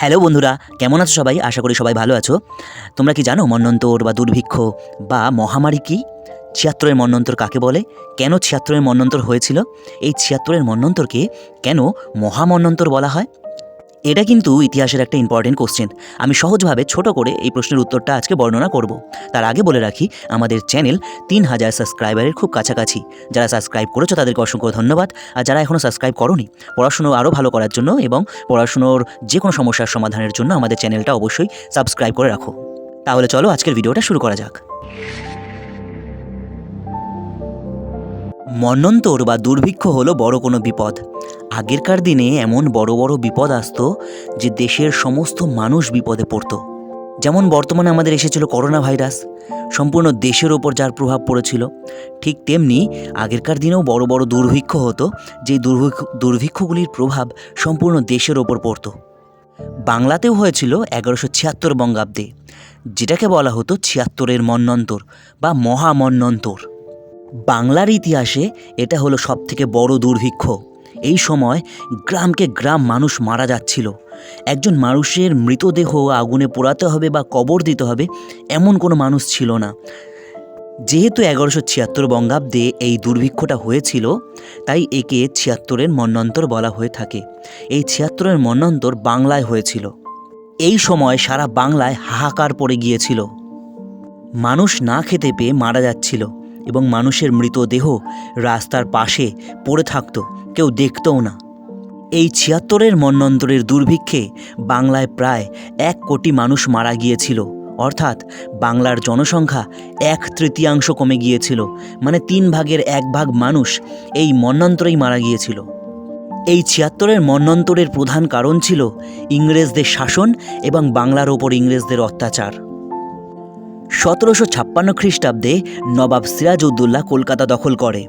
Hello বন্ধুরা, কেমন আছো সবাই? আশা করি সবাই ভালো আছো। তোমরা কি জানো মন্নন্তর বা দুর্ভিক্ষ বা মহামারী কি? ছিয়াত্তরের মন্নন্তর কাকে বলে? কেন ছিয়াত্তরের মন্নন্তর হয়েছিল? এই ছিয়াত্তরের মন্নন্তরকে কেন মহামন্নন্তর বলা হয়? এটা কিন্তু ইতিহাসের একটা ইম্পর্টেন্ট কোশ্চেন আমি সহজভাবে ছোট করে এই প্রশ্নের উত্তরটা আজকে বর্ণনা করব। তার আগে বলে রাখি, আমাদের চ্যানেল তিন হাজার সাবস্ক্রাইবারের খুব কাছাকাছি। যারা সাবস্ক্রাইব করেছ, তাদেরকে অসংখ্য ধন্যবাদ। আর যারা এখনও সাবস্ক্রাইব করনি, পড়াশুনো আরও ভালো করার জন্য এবং পড়াশুনোর যে কোনো সমস্যার সমাধানের জন্য আমাদের চ্যানেলটা অবশ্যই সাবস্ক্রাইব করে রাখো। তাহলে চলো আজকের ভিডিওটা শুরু করা যাক। মন্বন্তর বা দুর্ভিক্ষ হলো বড় কোনো বিপদ। আগেরকার দিনে এমন বড় বড় বিপদ আসতো যে দেশের সমস্ত মানুষ বিপদে পড়তো। যেমন বর্তমানে আমাদের এসেছিল করোনা ভাইরাস, সম্পূর্ণ দেশের ওপর যার প্রভাব পড়েছিল, ঠিক তেমনি আগেরকার দিনেও বড় বড় দুর্ভিক্ষ হতো যে দুর্ভিক্ষ, দুর্ভিক্ষগুলির প্রভাব সম্পূর্ণ দেশের ওপর পড়তো। বাংলাতেও হয়েছিল এগারোশো ছিয়াত্তর বঙ্গাব্দে, যেটাকে বলা হতো ছিয়াত্তরের মন্নন্তর বা মহামন্নন্তর। বাংলার ইতিহাসে এটা হলো সবথেকে বড় দুর্ভিক্ষ। এই সময় গ্রামকে গ্রাম মানুষ মারা যাচ্ছিল। একজন মানুষের মৃতদেহ আগুনে পোড়াতে হবে বা কবর দিতে হবে এমন কোনো মানুষ ছিল না। যেহেতু এগারোশো ছিয়াত্তর বঙ্গাব্দে এই দুর্ভিক্ষটা হয়েছিল, তাই একে ছিয়াত্তরের মন্নন্তর বলা হয়ে থাকে। এই ছিয়াত্তরের মন্নন্তর বাংলায় হয়েছিল। এই সময় সারা বাংলায় হাহাকার পড়ে গিয়েছিল। মানুষ না খেতে পেয়ে মারা যাচ্ছিল। এবং মানুষের মৃতদেহ রাস্তার পাশে পড়ে থাকত, কেউ দেখতও না। এই ছিয়াত্তরের মন্নন্তরের দুর্ভিক্ষে বাংলায় প্রায় এক কোটি মানুষ মারা গিয়েছিল, অর্থাৎ বাংলার জনসংখ্যা এক তৃতীয়াংশ কমে গিয়েছিল মানে তিন ভাগের এক ভাগ মানুষ এই মন্নন্তরেই মারা গিয়েছিল। এই ছিয়াত্তরের মন্নন্তরের প্রধান কারণ ছিল ইংরেজদের শাসন এবং বাংলার ওপর ইংরেজদের অত্যাচার। সতেরোশো ছাপ্পান্ন খ্রিস্টাব্দে নবাব সিরাজউদ্দৌলা কলকাতা দখল করে।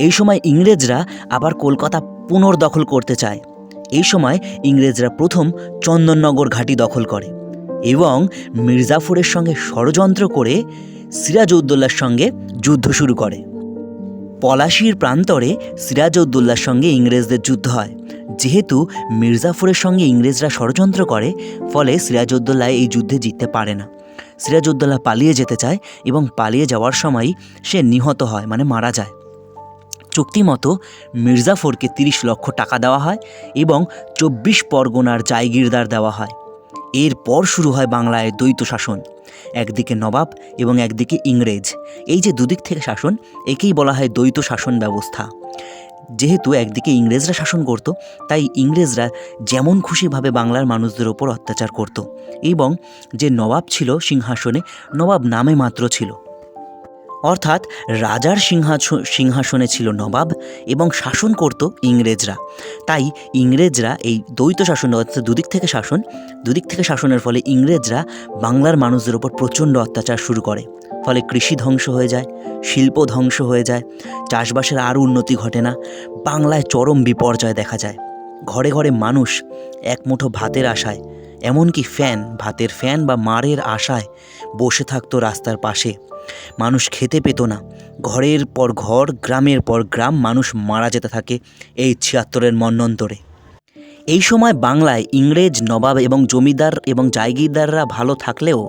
এই সময় ইংরেজরা আবার কলকাতা পুনর্দখল করতে চায়। এই সময় ইংরেজরা প্রথম চন্দননগর ঘাঁটি দখল করে এবং মির্জাফরের সঙ্গে ষড়যন্ত্র করে সিরাজউদ্দৌলার সঙ্গে যুদ্ধ শুরু করে। পলাশির প্রান্তরে সিরাজউদ্দৌলার সঙ্গে ইংরেজদের যুদ্ধ হয়। যেহেতু মির্জাফরের সঙ্গে ইংরেজরা ষড়যন্ত্র করে, ফলে সিরাজউদ্দৌলা এই যুদ্ধে জিততে পারে না। সিরাজউদ্দৌলা পালিয়ে যেতে চায় এবং পালিয়ে যাওয়ার সময়ই সে নিহত হয় মানে মারা যায়। চুক্তি মতো মির্জাফরকে তিরিশ লক্ষ টাকা দেওয়া হয় এবং চব্বিশ পরগনার জায়গিরদার দেওয়া হয়। এরপর শুরু হয় বাংলায় দ্বৈত শাসন, একদিকে নবাব এবং একদিকে ইংরেজ। এই যে দুদিক থেকে শাসন, একেই বলা হয় দ্বৈত শাসন ব্যবস্থা। যেহেতু একদিকে ইংরেজরা শাসন করত, তাই ইংরেজরা যেমন খুশিভাবে বাংলার মানুষদের ওপর অত্যাচার করত এবং যে নবাব ছিল সিংহাসনে, নবাব নামে মাত্র ছিল। অর্থাৎ রাজার সিংহাসন সিংহাসনে ছিল নবাব এবং শাসন করত ইংরেজরা। তাই ইংরেজরা এই দ্বৈত শাসন, অর্থাৎ দুদিক থেকে শাসন, দুদিক থেকে শাসনের ফলে ইংরেজরা বাংলার মানুষদের ওপর প্রচণ্ড অত্যাচার শুরু করে। ফলে কৃষি ধ্বংস হয়ে যায়, শিল্প ধ্বংস হয়ে যায়, চাষবাসের আর উন্নতি ঘটে না, বাংলায় চরম বিপর্যয় দেখা যায়। ঘরে ঘরে মানুষ এক মুঠো ভাতের আশায় এমনকি ফ্যান, ভাতের ফ্যান বা মারের আশায় বসে থাকতো রাস্তার পাশে। মানুষ খেতে পেত না। ঘরের পর ঘর, গ্রামের পর গ্রাম মানুষ মারা যেতে থাকে এই ছিয়াত্তরের মন্নন্তরে এই সময় বাংলায় ইংরেজ, নবাব এবং জমিদার এবং জায়গিরদাররা ভালো থাকলেও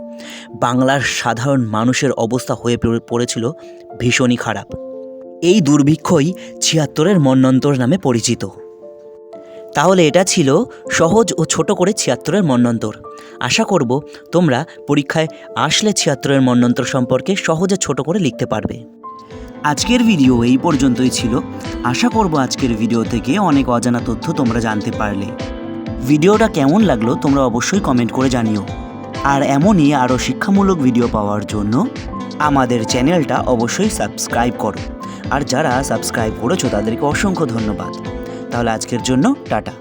বাংলার সাধারণ মানুষের অবস্থা হয়ে পড়েছিল ভীষণই খারাপ। এই দুর্ভিক্ষই ছিয়াত্তরের মন্নন্তর নামে পরিচিত। তাহলে এটা ছিল সহজ ও ছোট করে ছিয়াত্তরের মন্নন্তর। আশা করব তোমরা পরীক্ষায় আসলে ছিয়াত্তরের মন্নন্তর সম্পর্কে সহজে ছোট করে লিখতে পারবে। আজকের ভিডিও এই পর্যন্তই ছিল। আশা করব আজকের ভিডিও থেকে অনেক অজানা তথ্য তোমরা জানতে পারলে। ভিডিওটা কেমন লাগল তোমরা অবশ্যই কমেন্ট করে জানিও। আর এমনই আরও শিক্ষামূলক ভিডিও পাওয়ার জন্য আমাদের চ্যানেলটা অবশ্যই সাবস্ক্রাইব করো। আর যারা সাবস্ক্রাইব করেছ তাদেরকে অসংখ্য ধন্যবাদ। তাহলে আজকের জন্য টাটা।